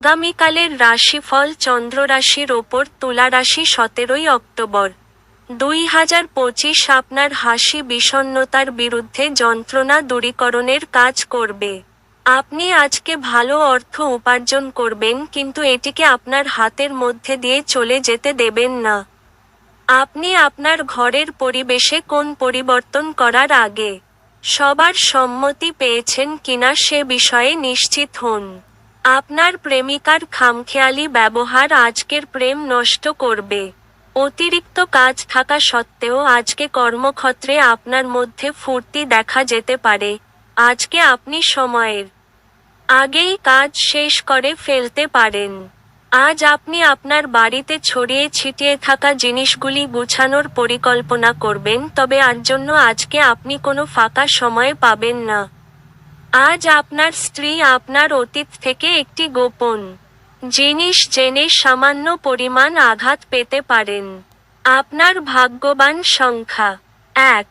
আগামীকালের রাশিফল চন্দ্র রাশির ওপর তুলা রাশি সতেরোই অক্টোবর। দুই হাজার পঁচিশ আপনার হাসি বিষণ্ণতার বিরুদ্ধে যন্ত্রণা দূরীকরণের কাজ করবে। আপনি আজকে ভালো অর্থ উপার্জন করবেন কিন্তু এটিকে আপনার হাতের মধ্যে দিয়ে চলে যেতে দেবেন না। আপনি আপনার ঘরের পরিবেশে কোন পরিবর্তন করার আগে সবার সম্মতি পেয়েছেন কিনা সে বিষয়ে নিশ্চিত হন। আপনার প্রেমিকার খামখেয়ালি ব্যবহার আজকের প্রেম নষ্ট করবে। অতিরিক্ত কাজ থাকা সত্ত্বেও আজকে কর্মক্ষেত্রে আপনার মধ্যে ফুর্তি দেখা যেতে পারে। আজকে আপনি সময়ের আগেই কাজ শেষ করে ফেলতে পারেন। আজ আপনি আপনার বাড়িতে ছড়িয়ে ছিটিয়ে থাকা জিনিসগুলি গুছানোর পরিকল্পনা করবেন, তবে আর জন্য আজকে আপনি কোনো ফাঁকা সময় পাবেন না। আজ আপনার স্ত্রী আপনার অতীত থেকে একটি গোপন জিনিস জেনে সামান্য পরিমাণ আঘাত পেতে পারেন। আপনার ভাগ্যবান সংখ্যা, এক।